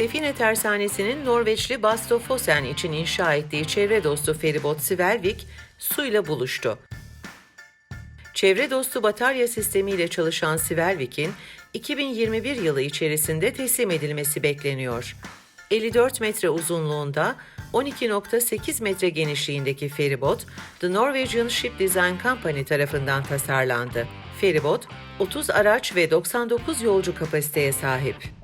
Sefine Tersanesi'nin Norveçli Basto Fosen için inşa ettiği çevre dostu feribot Svelvik suyla buluştu. Çevre dostu batarya sistemiyle çalışan Svelvik'in 2021 yılı içerisinde teslim edilmesi bekleniyor. 54 metre uzunluğunda 12.8 metre genişliğindeki feribot, The Norwegian Ship Design Company tarafından tasarlandı. Feribot, 30 araç ve 99 yolcu kapasiteye sahip.